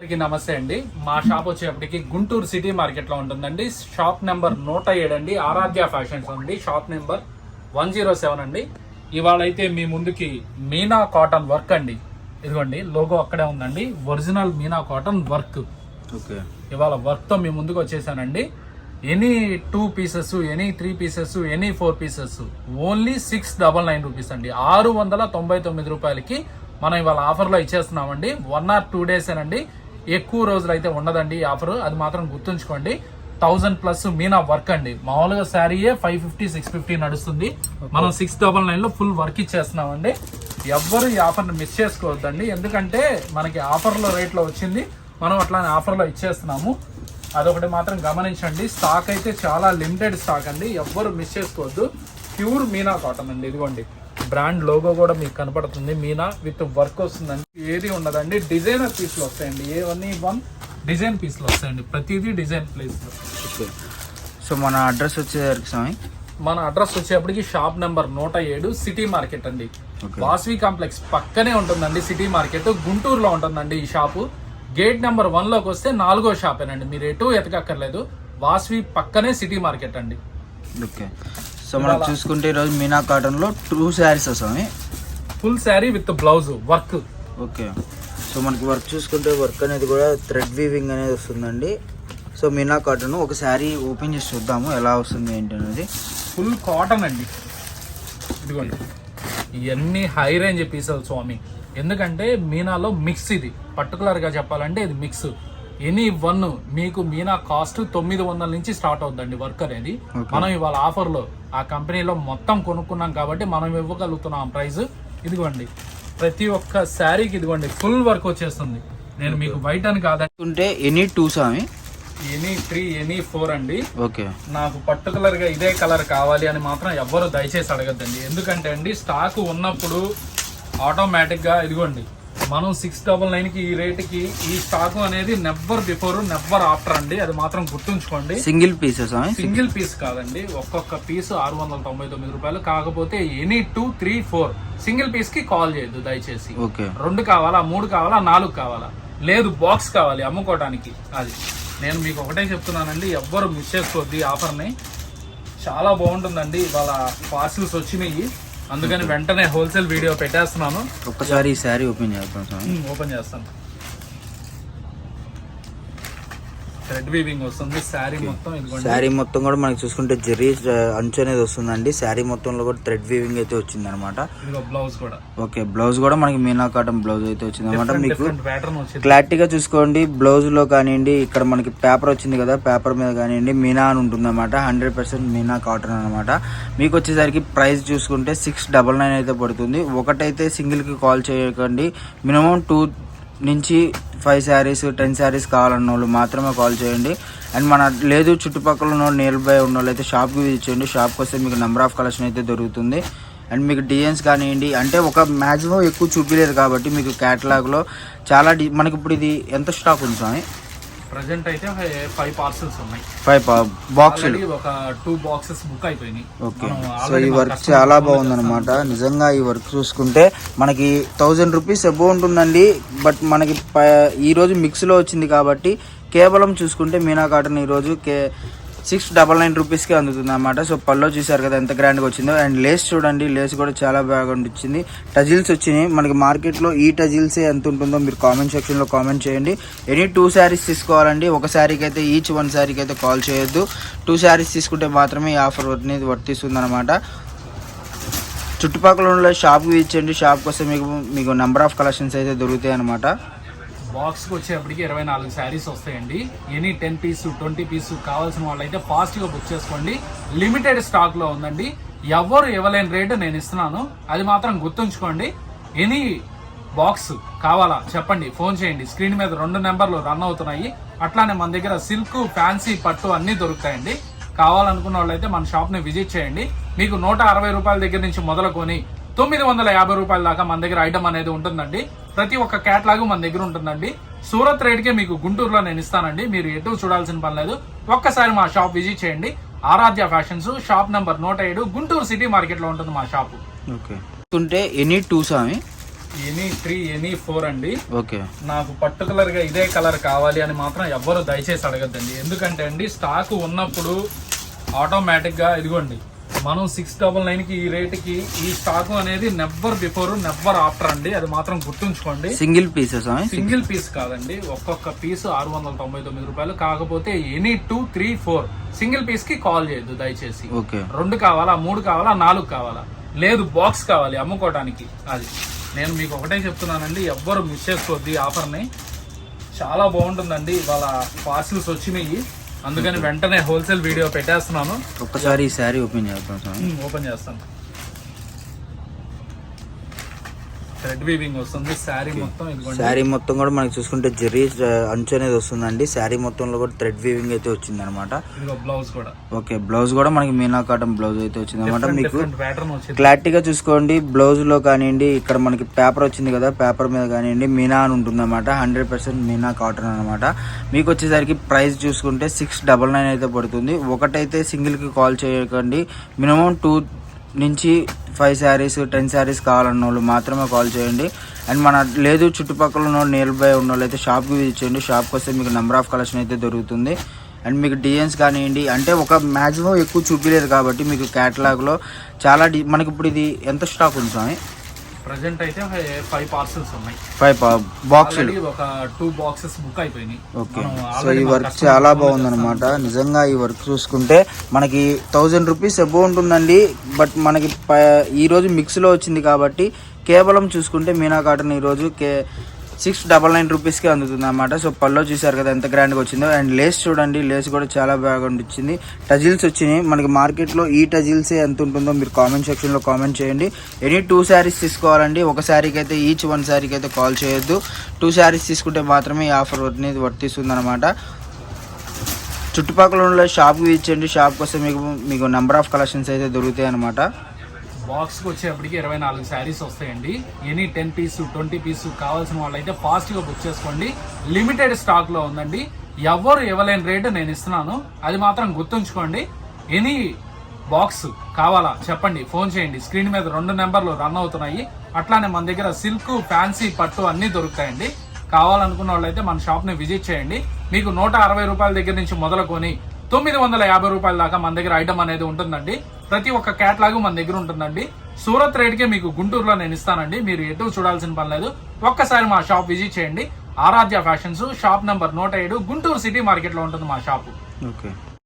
అందరికీ నమస్తే అండి. మా షాప్ వచ్చేప్పటికి గుంటూరు సిటీ మార్కెట్లో ఉంటుందండి. షాప్ నెంబర్ నూట ఏడు అండి. ఆరాధ్య ఫ్యాషన్స్ ఉంది shop number one zero seven అండి. ఇవాళ అయితే మీ ముందుకి మీనా కాటన్ వర్క్ అండి. ఇదిగోండి లోగో అక్కడే ఉందండి. Original Meena cotton work. Okay. ఇవాళ వర్క్తో మీ ముందుకు వచ్చేసానండి. Any two pieces any three pieces any four pieces only six double nine rupees అండి. ఆరు వందల తొంభై తొమ్మిది రూపాయలకి మనం ఇవాళ ఆఫర్లో ఇచ్చేస్తున్నామండి. వన్ ఆర్ టూ డేస్ అండి ఎక్కువ రోజులు అయితే ఉండదండి ఈ ఆఫర్. అది మాత్రం గుర్తుంచుకోండి. థౌజండ్ ప్లస్ మీనా వర్క్ అండి. మామూలుగా శారీయే ఫైవ్ ఫిఫ్టీ సిక్స్ ఫిఫ్టీ నడుస్తుంది. మనం సిక్స్ డబల్ నైన్లో ఫుల్ వర్క్ ఇచ్చేస్తున్నామండి. ఎవ్వరు ఈ ఆఫర్ని మిస్ చేసుకోవద్దండి. ఎందుకంటే మనకి ఆఫర్లో రేట్లో వచ్చింది. మనం అట్లానే ఆఫర్లో ఇచ్చేస్తున్నాము. అదొకటి మాత్రం గమనించండి. స్టాక్ అయితే చాలా లిమిటెడ్ స్టాక్ అండి. ఎవ్వరు మిస్ చేసుకోవద్దు. ప్యూర్ మీనా కాటన్ అండి. ఇదిగోండి. బ్రాండ్ లోగో కూడా మీకు కనపడుతుంది. మీనా విత్ వర్క్ వస్తుందండి. ఏది ఉండదండి. డిజైనర్ పీస్లు వస్తాయండి. ఏ వన్ వన్ డిజైన్ పీస్లు వస్తాయండి. ప్రతిదీ డిజైన్ ప్లేస్లో. ఓకే. సో మన అడ్రస్ వచ్చేసరికి స్వామి? మన అడ్రస్ వచ్చేప్పటికి షాప్ నెంబర్ నూట ఏడు సిటీ మార్కెట్ అండి. వాసవి కాంప్లెక్స్ పక్కనే ఉంటుందండి సిటీ మార్కెట్. గుంటూరులో ఉంటుందండి ఈ షాపు. గేట్ నెంబర్ వన్లోకి వస్తే నాలుగో షాపేనండి. మీరు ఎటు ఎతకక్కర్లేదు. వాసవి పక్కనే సిటీ మార్కెట్ అండి. ఓకే. సో మనం చూసుకుంటే ఈరోజు మీనా కాటన్లో two saris Swamy? Full sari with blouse work okay. So మనకి వర్క్ చూసుకుంటే వర్క్ అనేది కూడా థ్రెడ్ వీవింగ్ అనేది వస్తుందండి. సో మీనా కాటన్ ఒక శారీ ఓపెన్ చేసి చూద్దాము ఎలా వస్తుంది ఏంటి అనేది. ఫుల్ కాటన్ అండి. ఇదిగోండి. ఇవన్నీ హై రేంజ్ పీసలు స్వామి. ఎందుకంటే మీనాలో మిక్స్ ఇది. పర్టికులర్గా చెప్పాలంటే ఇది మిక్స్ ఎనీ వన్ మీకు మీనా కాస్ట్ తొమ్మిది వందల నుంచి స్టార్ట్ అవుతుందండి వర్క్ అనేది. మనం ఇవాళ ఆఫర్లో ఆ కంపెనీలో మొత్తం కొనుక్కున్నాం కాబట్టి మనం ఇవ్వగలుగుతున్నాం ప్రైస్ ఇదిగోండి ప్రతి ఒక్క శారీకి ఇదిగోండి ఫుల్ వర్క్ వచ్చేస్తుంది. నేను మీకు బయట అని చూసుకుంటే ఎనీ టూ స్వామి? ఎనీ త్రీ ఎనీ ఫోర్ అండి. ఓకే. నాకు పర్టికులర్గా ఇదే కలర్ కావాలి అని మాత్రం ఎవ్వరు దయచేసి అడగద్దండి. ఎందుకంటే అండి స్టాక్ ఉన్నప్పుడు ఆటోమేటిక్గా ఇదిగోండి మనం సిక్స్ డబల్ నైన్కి ఈ రేట్కి ఈ స్టాక్ అనేది నెవ్వర్ బిఫోర్ నెవ్వర్ ఆఫ్టర్ అండి. అది మాత్రం గుర్తుంచుకోండి. సింగిల్ పీసెస్ సింగిల్ పీస్ కాదండి. ఒక్కొక్క పీస్ ఆరు వందల తొంభై తొమ్మిది రూపాయలు. కాకపోతే any two three four single పీస్కి కాల్ చేయొద్దు దయచేసి. ఓకే. రెండు కావాలా మూడు కావాలా నాలుగు కావాలా? లేదు బాక్స్ కావాలి అమ్ముకోవడానికి. అది. నేను మీకు ఒకటే చెప్తున్నానండి. ఎవ్వరు మిస్ చేసుకోవద్దు ఈ ఆఫర్ని చాలా బాగుంటుందండి. ఇవాళ పార్సిల్స్ వచ్చినాయి. అందుకని వెంటనే హోల్సేల్ వీడియో పెట్టేస్తున్నాను. ఒక్కసారి ఈ శారీ ఓపెన్ ఉమ్, ఓపెన్ చేస్తాను. థ్రెడ్ వీవింగ్ వస్తుంది శారీ మొత్తం శారీ మొత్తం కూడా మనకి చూసుకుంటే జెర్రీ అంచు అనేది వస్తుందండి. శారీ మొత్తంలో కూడా థ్రెడ్ వీవింగ్ అయితే వచ్చింది అనమాట బ్లౌజ్ కూడా. ఓకే బ్లౌజ్ కూడా మనకి మీనా కాటన్ బ్లౌజ్ అయితే వచ్చింది అనమాట మీకు క్లారిటీగా చూసుకోండి బ్లౌజ్లో కానివ్వండి ఇక్కడ మనకి పేపర్ వచ్చింది కదా పేపర్ మీద కానివ్వండి మీనా అని ఉంటుంది అనమాట హండ్రెడ్ పర్సెంట్ మీనా కాటన్ అనమాట మీకు వచ్చేసరికి ప్రైస్ చూసుకుంటే సిక్స్ డబల్ నైన్ అయితే పడుతుంది. ఒకటైతే సింగిల్కి కాల్ చేయకండి. మినిమం టూ నుంచి ఫైవ్ శారీస్ టెన్ శారీస్ కావాలన్న వాళ్ళు మాత్రమే కాల్ చేయండి. అండ్ మన లేదు చుట్టుపక్కల ఉన్న నియర్ బై ఉన్న వాళ్ళు అయితే షాప్కి విజిట్ చేయండి షాప్కి వస్తే మీకు నెంబర్ ఆఫ్ కలెక్షన్ అయితే దొరుకుతుంది. అండ్ మీకు డిజైన్స్ కానివ్వండి అంటే ఒక మ్యాక్సిమం ఎక్కువ చూపించలేదు కాబట్టి మీకు క్యాటలాగ్లో చాలా డి మనకి ఇప్పుడు ఇది ఎంత స్టాక్ ఉంది స్వామి? ప్రజెంట్ అయితే ఫైవ్ పార్సల్స్ ఉన్నాయి. ఫైవ్ బాక్సులు ఒక టూ బాక్సెస్ బుక్ అయిపోయినాయి. ఓకే సో ఈ వర్క్ చాలా బాగుంది అనమాట నిజంగా ఈ వర్క్ చూసుకుంటే మనకి థౌజండ్ రూపీస్ ఎబో ఉంటుందండి. బట్ మనకి ప- ఈ రోజు మిక్స్లో వచ్చింది కాబట్టి కేవలం చూసుకుంటే మీనా కాటన్ ఈరోజు కే సిక్స్ డబల్ నైన్ రూపీస్కి అందుతుంది అనమాట సో పల్లో చూసారు కదా ఎంత గ్రాండ్గా వచ్చిందో. అండ్ లేస్ చూడండి లేస్ కూడా చాలా బాగా వచ్చింది టజిల్స్ వచ్చినాయి. మనకి మార్కెట్లో ఈ టజిల్సే ఎంత ఉంటుందో మీరు కామెంట్ సెక్షన్లో కామెంట్ చేయండి. ఎనీ టూ శారీస్ తీసుకోవాలండి. ఒక శారీకి అయితే ఈచ్ వన్ శారీకి అయితే కాల్ చేయొద్దు. టూ శారీస్ తీసుకుంటే మాత్రమే ఈ ఆఫర్ అనేది వర్తిస్తుంది అనమాట చుట్టుపక్కల ఉన్న షాప్కి ఇచ్చండి షాప్ కోసం మీకు మీకు నెంబర్ ఆఫ్ కలెక్షన్స్ అయితే దొరుకుతాయి అనమాట బాక్స్కి వచ్చేప్పటికి ఇరవై నాలుగు శారీస్ వస్తాయండి. Any ten piece twenty piece కావాల్సిన వాళ్ళైతే ఫాస్ట్గా బుక్ చేసుకోండి. లిమిటెడ్ స్టాక్లో ఉందండి. ఎవరు ఇవ్వలేని రేటు నేను ఇస్తున్నాను. అది మాత్రం గుర్తుంచుకోండి. ఎనీ బాక్స్ కావాలా? చెప్పండి. ఫోన్ చేయండి. స్క్రీన్ మీద రెండు నెంబర్లు రన్ అవుతున్నాయి. అట్లానే మన దగ్గర సిల్క్ ఫ్యాన్సీ పట్టు అన్నీ దొరుకుతాయండి. కావాలనుకున్న వాళ్ళైతే మన షాప్ని విజిట్ చేయండి. మీకు నూట అరవై రూపాయల దగ్గర నుంచి మొదలుకొని తొమ్మిది వందల యాభై రూపాయల దాకా మన దగ్గర ఐటమ్ అనేది ఉంటుందండి. ప్రతి ఒక్క క్యాట్లాగ్ మన దగ్గర ఉంటుందండి. సూరత్ రేట్కే మీకు గుంటూరులో నేను ఇస్తానండి. మీరు ఎటు చూడాల్సిన పని లేదు. ఒక్కసారి మా షాప్ విజిట్ చేయండి. ఆరాధ్య ఫ్యాషన్స్ షాప్ నంబర్ నూట ఏడు గుంటూరు సిటీ మార్కెట్లో ఉంటుంది మా షాపు ఓకే. ఉంటే ఎనీ టూ స్వామి? ఎనీ త్రీ ఎనీ ఫోర్ అండి. ఓకే. నాకు పర్టికులర్గా ఇదే కలర్ కావాలి అని మాత్రం ఎవ్వరు దయచేసి అడగద్దండి. ఎందుకంటే అండి స్టాక్ ఉన్నప్పుడు ఆటోమేటిక్గా ఇదిగోండి. మనం సిక్స్ డబల్ నైన్కి ఈ రేట్కి ఈ స్టాక్ అనేది నెవ్వర్ బిఫోర్ నెవ్వర్ ఆఫ్టర్ అండి. అది మాత్రం గుర్తుంచుకోండి. సింగిల్ పీసెస్ సింగిల్ పీస్ కాదండి. ఒక్కొక్క పీస్ ఆరు వందల తొంభై తొమ్మిది రూపాయలు. కాకపోతే any two three four single పీస్కి కాల్ చేయొద్దు దయచేసి. ఓకే రెండు కావాలా మూడు కావాలా నాలుగు కావాలా? లేదు బాక్స్ కావాలి అమ్ముకోవడానికి అది. నేను మీకు ఒకటే చెప్తున్నానండి ఎవ్వరు మిస్ చేసుకోవద్దు ఈ ఆఫర్ని చాలా బాగుంటుందండి ఇవాళ పార్సిల్స్ వచ్చినాయి. అందుకని వెంటనే హోల్సేల్ వీడియో పెట్టేస్తున్నాను. ఒక్కసారి ఈ శారీ ఓపెన్ ఉమ్, ఓపెన్ చేస్తాను. థ్రెడ్ వీవింగ్ వస్తుంది శారీ మొత్తం శారీ మొత్తం కూడా మనకి చూసుకుంటే జెర్రీ అంచు అనేది వస్తుందండి. శారీ మొత్తంలో కూడా థ్రెడ్ వీవింగ్ అయితే వచ్చింది అనమాట బ్లౌజ్ కూడా. ఓకే బ్లౌజ్ కూడా మనకి మీనా కాటన్ బ్లౌజ్ అయితే వచ్చింది అనమాట మీకు క్లారిటీగా చూసుకోండి బ్లౌజ్లో కానివ్వండి ఇక్కడ మనకి పేపర్ వచ్చింది కదా పేపర్ మీద కానివ్వండి మీనా అని ఉంటుంది అనమాట హండ్రెడ్ పర్సెంట్ మీనా కాటన్ అనమాట మీకు వచ్చేసరికి ప్రైస్ చూసుకుంటే సిక్స్ డబల్ నైన్ అయితే పడుతుంది. ఒకటైతే సింగిల్కి కాల్ చేయకండి. మినిమం టూ నుంచి ఫైవ్ శారీస్ టెన్ శారీస్ కావాలన్న వాళ్ళు మాత్రమే కాల్ చేయండి. అండ్ మన లేదు చుట్టుపక్కల ఉన్న నియర్ బై ఉన్న వాళ్ళు అయితే షాప్కి విజిట్ చేయండి షాప్కి వస్తే మీకు నెంబర్ ఆఫ్ కలెక్షన్ అయితే దొరుకుతుంది. అండ్ మీకు డిజైన్స్ కానివ్వండి అంటే ఒక మ్యాక్సిమం ఎక్కువ చూపించలేదు కాబట్టి మీకు క్యాటలాగ్లో చాలా డి మనకి ఇప్పుడు ఇది ఎంత స్టాక్ ఉంది స్వామి? ప్రజెంట్ అయితే ఫైవ్ పార్సల్స్ ఉన్నాయి. ఫైవ్ బాక్సులు ఒక టూ బాక్సెస్ బుక్ అయిపోయినాయి. ఓకే సో ఈ వర్క్ చాలా phone బాగుంది అనమాట నిజంగా ఈ వర్క్ చూసుకుంటే మనకి థౌజండ్ రూపీస్ ఎబో ఉంటుందండి. బట్ మనకి ప- ఈ రోజు మిక్స్లో వచ్చింది కాబట్టి కేవలం చూసుకుంటే మీనా కాటన్ ఈ రోజు కే సిక్స్ డబల్ నైన్ రూపీస్కి అందుతుంది అనమాట సో పల్లో చూసారు కదా ఎంత గ్రాండ్గా వచ్చిందో. అండ్ లేస్ చూడండి లేస్ కూడా చాలా బాగా వచ్చింది టజిల్స్ వచ్చినాయి. మనకి మార్కెట్లో ఈ టజిల్స్ ఎంత ఉంటుందో మీరు కామెంట్ సెక్షన్లో కామెంట్ చేయండి. ఎనీ టూ శారీస్ తీసుకోవాలండి. ఒక శారీకి అయితే ఈచ్ వన్ శారీకి అయితే కాల్ చేయొద్దు. టూ శారీస్ తీసుకుంటే మాత్రమే ఈ ఆఫర్ అనేది వర్తిస్తుంది అనమాట చుట్టుపక్కల ఉన్న షాప్కి ఇచ్చండి షాప్ కోసం మీకు మీకు నెంబర్ ఆఫ్ కలెక్షన్స్ అయితే దొరుకుతాయి అనమాట బాక్స్కి వచ్చేప్పటికి ఇరవై నాలుగు శారీస్ వస్తాయండి. Any ten piece twenty piece కావాల్సిన వాళ్ళైతే ఫాస్ట్గా బుక్ చేసుకోండి. లిమిటెడ్ స్టాక్లో ఉందండి. ఎవరు ఇవ్వలేని రేటు నేను ఇస్తున్నాను. అది మాత్రం గుర్తుంచుకోండి. ఎనీ బాక్స్ కావాలా చెప్పండి ఫోన్ చేయండి. స్క్రీన్ మీద రెండు నెంబర్లు రన్ అవుతున్నాయి. అట్లానే మన దగ్గర సిల్క్ ఫ్యాన్సీ పట్టు అన్నీ దొరుకుతాయండి. కావాలనుకున్న వాళ్ళైతే మన షాప్ని విజిట్ చేయండి. మీకు నూట అరవై రూపాయల దగ్గర నుంచి మొదలుకొని తొమ్మిది వందల యాభై రూపాయల దాకా మన దగ్గర ఐటమ్ అనేది ఉంటుందండి. ప్రతి ఒక్క క్యాట్లాగ్ మన దగ్గర ఉంటుందండి. సూరత్ రేట్కే మీకు గుంటూరులో నేను ఇస్తానండి. మీరు ఎటు చూడాల్సిన పని లేదు. ఒక్కసారి మా షాప్ విజిట్ చేయండి. ఆరాధ్య ఫ్యాషన్స్ షాప్ నంబర్ నూట ఏడు గుంటూరు సిటీ మార్కెట్లో ఉంటుంది మా షాపు ఓకే.